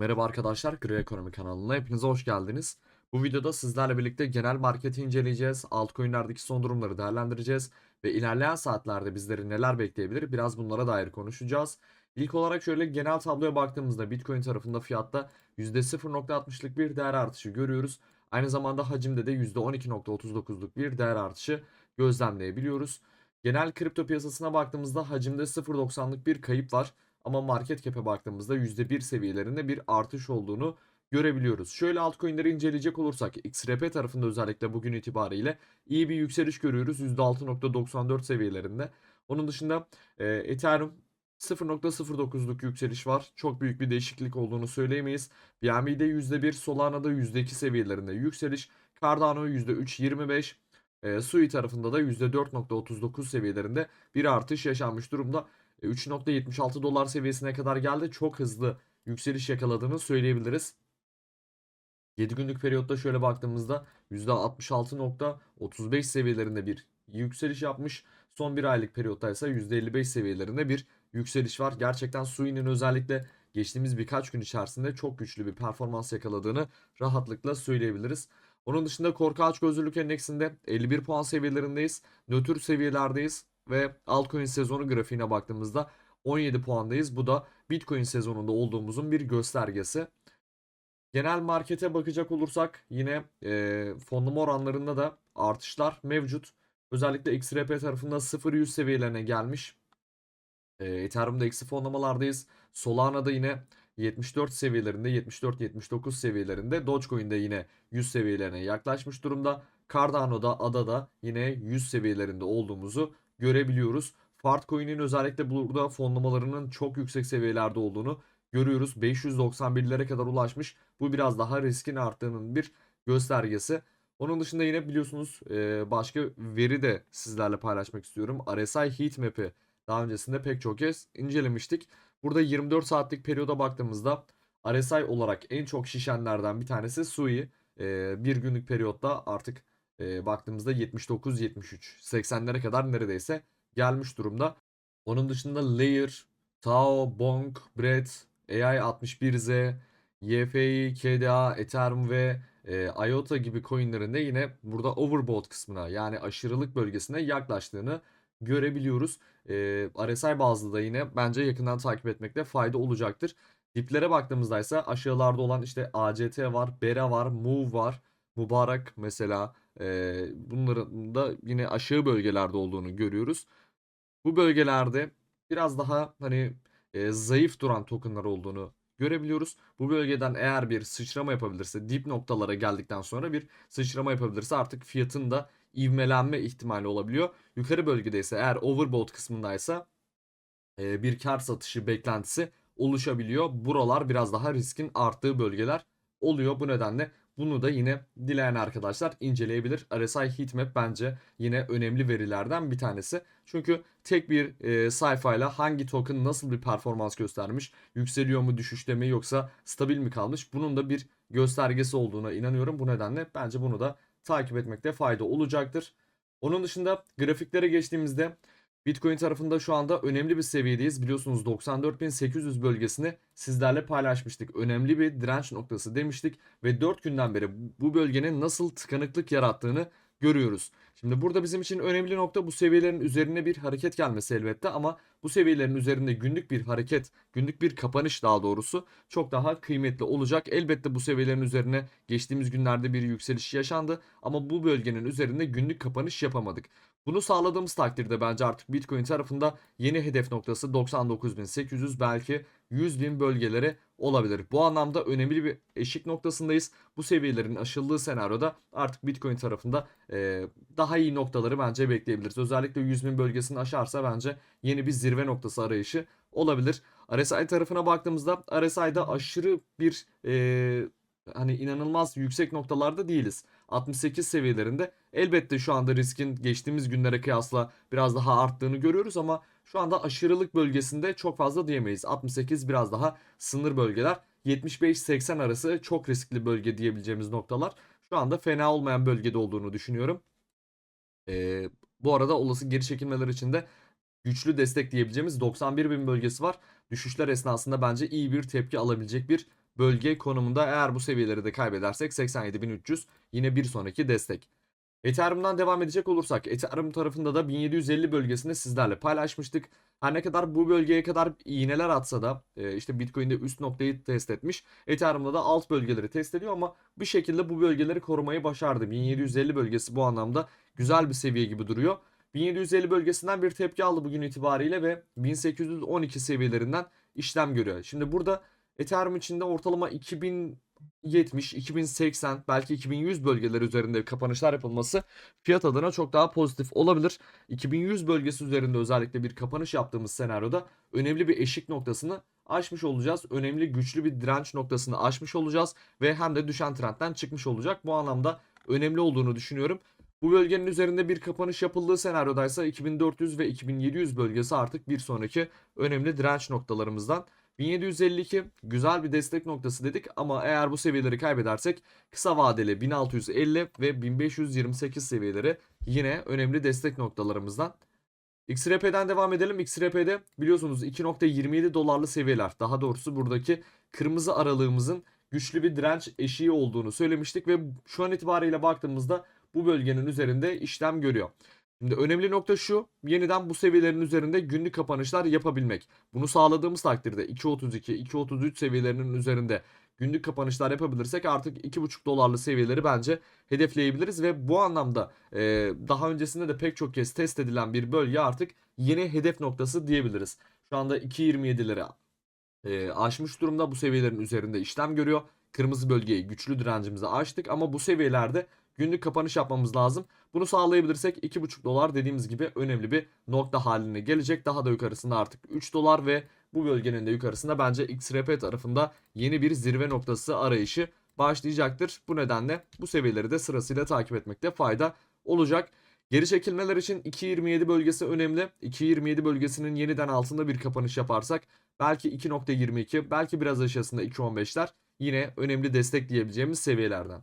Merhaba arkadaşlar, Gri Ekonomi kanalına hepinize hoş geldiniz. Bu videoda sizlerle birlikte genel marketi inceleyeceğiz, altcoin'lerdeki son durumları değerlendireceğiz ve ilerleyen saatlerde bizleri neler bekleyebilir biraz bunlara dair konuşacağız. İlk olarak şöyle genel tabloya baktığımızda Bitcoin tarafında fiyatta %0.60'lık bir değer artışı görüyoruz. Aynı zamanda hacimde de %12.39'luk bir değer artışı gözlemleyebiliyoruz. Genel kripto piyasasına baktığımızda hacimde 0.90'lık bir kayıp var. Ama market cap'e baktığımızda %1 seviyelerinde bir artış olduğunu görebiliyoruz. Şöyle altcoin'leri inceleyecek olursak XRP tarafında özellikle bugün itibariyle iyi bir yükseliş görüyoruz %6.94 seviyelerinde. Onun dışında e, Ethereum 0.09'luk yükseliş var. Çok büyük bir değişiklik olduğunu söyleyemeyiz. BNB'de %1, Solana'da %2 seviyelerinde yükseliş. Cardano %3.25, e, Sui tarafında da %4.39 seviyelerinde bir artış yaşanmış durumda. 3.76 dolar seviyesine kadar geldi. Çok hızlı yükseliş yakaladığını söyleyebiliriz. 7 günlük periyotta şöyle baktığımızda %66.35 seviyelerinde bir yükseliş yapmış. Son bir aylık periyotta ise %55 seviyelerinde bir yükseliş var. Gerçekten Sui'nin özellikle geçtiğimiz birkaç gün içerisinde çok güçlü bir performans yakaladığını rahatlıkla söyleyebiliriz. Onun dışında korku aç gözlülük endeksinde 51 puan seviyelerindeyiz. Nötr seviyelerdeyiz ve altcoin sezonu grafiğine baktığımızda 17 puandayız. Bu da Bitcoin sezonunda olduğumuzun bir göstergesi. Genel markete bakacak olursak yine e, fonlama oranlarında da artışlar mevcut. Özellikle XRP tarafında 0-100 seviyelerine gelmiş. E, Ethereum'da eksi fonlamalardayız. Solana'da yine 74 seviyelerinde 74-79 seviyelerinde Dogecoin'de yine 100 seviyelerine yaklaşmış durumda. Cardano'da ADA'da yine 100 seviyelerinde olduğumuzu görebiliyoruz. Fartcoin'in özellikle burada fonlamalarının çok yüksek seviyelerde olduğunu görüyoruz. 591'lere kadar ulaşmış. Bu biraz daha riskin arttığının bir göstergesi. Onun dışında yine biliyorsunuz başka veri de sizlerle paylaşmak istiyorum. RSI Heatmap'i daha öncesinde pek çok kez incelemiştik. Burada 24 saatlik periyoda baktığımızda RSI olarak en çok şişenlerden bir tanesi Sui. Bir günlük periyotta artık baktığımızda 79-73, 80'lere kadar neredeyse gelmiş durumda. Onun dışında Layer, Tao, Bonk, Bread, AI61Z, YFI, KDA, Ethereum ve e, IOTA gibi coinlerin de yine burada overbought kısmına yani aşırılık bölgesine yaklaştığını görebiliyoruz. E, RSI bazlı da yine bence yakından takip etmekte fayda olacaktır. Diplere baktığımızda ise aşağılarda olan işte ACT var, Bera var, Move var, Mübarek mesela e, bunların da yine aşağı bölgelerde olduğunu görüyoruz. Bu bölgelerde biraz daha hani e, zayıf duran tokenlar olduğunu görebiliyoruz. Bu bölgeden eğer bir sıçrama yapabilirse dip noktalara geldikten sonra bir sıçrama yapabilirse artık fiyatın da ivmelenme ihtimali olabiliyor. Yukarı bölgede ise eğer overbought kısmındaysa e, bir kar satışı beklentisi oluşabiliyor. Buralar biraz daha riskin arttığı bölgeler oluyor. Bu nedenle bunu da yine dileyen arkadaşlar inceleyebilir. RSI Heatmap bence yine önemli verilerden bir tanesi. Çünkü tek bir e, sayfayla hangi token nasıl bir performans göstermiş, yükseliyor mu, düşüşte mi yoksa stabil mi kalmış bunun da bir göstergesi olduğuna inanıyorum. Bu nedenle bence bunu da takip etmekte fayda olacaktır. Onun dışında grafiklere geçtiğimizde Bitcoin tarafında şu anda önemli bir seviyedeyiz. Biliyorsunuz 94.800 bölgesini sizlerle paylaşmıştık. Önemli bir direnç noktası demiştik ve 4 günden beri bu bölgenin nasıl tıkanıklık yarattığını görüyoruz. Şimdi burada bizim için önemli nokta bu seviyelerin üzerine bir hareket gelmesi elbette ama bu seviyelerin üzerinde günlük bir hareket, günlük bir kapanış daha doğrusu çok daha kıymetli olacak. Elbette bu seviyelerin üzerine geçtiğimiz günlerde bir yükseliş yaşandı ama bu bölgenin üzerinde günlük kapanış yapamadık. Bunu sağladığımız takdirde bence artık Bitcoin tarafında yeni hedef noktası 99.800 belki 100.000 bölgeleri olabilir. Bu anlamda önemli bir eşik noktasındayız. Bu seviyelerin aşıldığı senaryoda artık Bitcoin tarafında e, daha iyi noktaları bence bekleyebiliriz. Özellikle 100.000 bölgesini aşarsa bence yeni bir zirve noktası arayışı olabilir. RSI tarafına baktığımızda RSI'da aşırı bir e, hani inanılmaz yüksek noktalarda değiliz. 68 seviyelerinde elbette şu anda riskin geçtiğimiz günlere kıyasla biraz daha arttığını görüyoruz ama şu anda aşırılık bölgesinde çok fazla diyemeyiz. 68 biraz daha sınır bölgeler. 75-80 arası çok riskli bölge diyebileceğimiz noktalar. Şu anda fena olmayan bölgede olduğunu düşünüyorum. Ee, bu arada olası geri çekilmeler için de güçlü destek diyebileceğimiz 91 bin bölgesi var. Düşüşler esnasında bence iyi bir tepki alabilecek bir bölge konumunda eğer bu seviyeleri de kaybedersek 87.300 yine bir sonraki destek. Ethereum'dan devam edecek olursak Ethereum tarafında da 1750 bölgesini sizlerle paylaşmıştık. Her ne kadar bu bölgeye kadar iğneler atsa da e, işte Bitcoin'de üst noktayı test etmiş. Ethereum'da da alt bölgeleri test ediyor ama bir şekilde bu bölgeleri korumayı başardı. 1750 bölgesi bu anlamda güzel bir seviye gibi duruyor. 1750 bölgesinden bir tepki aldı bugün itibariyle ve 1812 seviyelerinden işlem görüyor. Şimdi burada Ethereum içinde ortalama 2070, 2080 belki 2100 bölgeler üzerinde kapanışlar yapılması fiyat adına çok daha pozitif olabilir. 2100 bölgesi üzerinde özellikle bir kapanış yaptığımız senaryoda önemli bir eşik noktasını aşmış olacağız. Önemli güçlü bir direnç noktasını aşmış olacağız ve hem de düşen trendten çıkmış olacak. Bu anlamda önemli olduğunu düşünüyorum. Bu bölgenin üzerinde bir kapanış yapıldığı senaryodaysa 2400 ve 2700 bölgesi artık bir sonraki önemli direnç noktalarımızdan. 1752 güzel bir destek noktası dedik ama eğer bu seviyeleri kaybedersek kısa vadeli 1650 ve 1528 seviyeleri yine önemli destek noktalarımızdan. XRP'den devam edelim. XRP'de biliyorsunuz 2.27 dolarlı seviyeler. Daha doğrusu buradaki kırmızı aralığımızın güçlü bir direnç eşiği olduğunu söylemiştik ve şu an itibariyle baktığımızda bu bölgenin üzerinde işlem görüyor. Şimdi önemli nokta şu, yeniden bu seviyelerin üzerinde günlük kapanışlar yapabilmek. Bunu sağladığımız takdirde 2.32, 2.33 seviyelerinin üzerinde günlük kapanışlar yapabilirsek artık 2.5 dolarlı seviyeleri bence hedefleyebiliriz ve bu anlamda e, daha öncesinde de pek çok kez test edilen bir bölge artık yeni hedef noktası diyebiliriz. Şu anda 2.27'leri e, aşmış durumda bu seviyelerin üzerinde işlem görüyor. Kırmızı bölgeyi güçlü direncimizi aştık ama bu seviyelerde günlük kapanış yapmamız lazım. Bunu sağlayabilirsek 2,5 dolar dediğimiz gibi önemli bir nokta haline gelecek. Daha da yukarısında artık 3 dolar ve bu bölgenin de yukarısında bence XRP tarafında yeni bir zirve noktası arayışı başlayacaktır. Bu nedenle bu seviyeleri de sırasıyla takip etmekte fayda olacak. Geri çekilmeler için 2.27 bölgesi önemli. 2.27 bölgesinin yeniden altında bir kapanış yaparsak belki 2.22 belki biraz aşağısında 2.15'ler yine önemli destek diyebileceğimiz seviyelerden.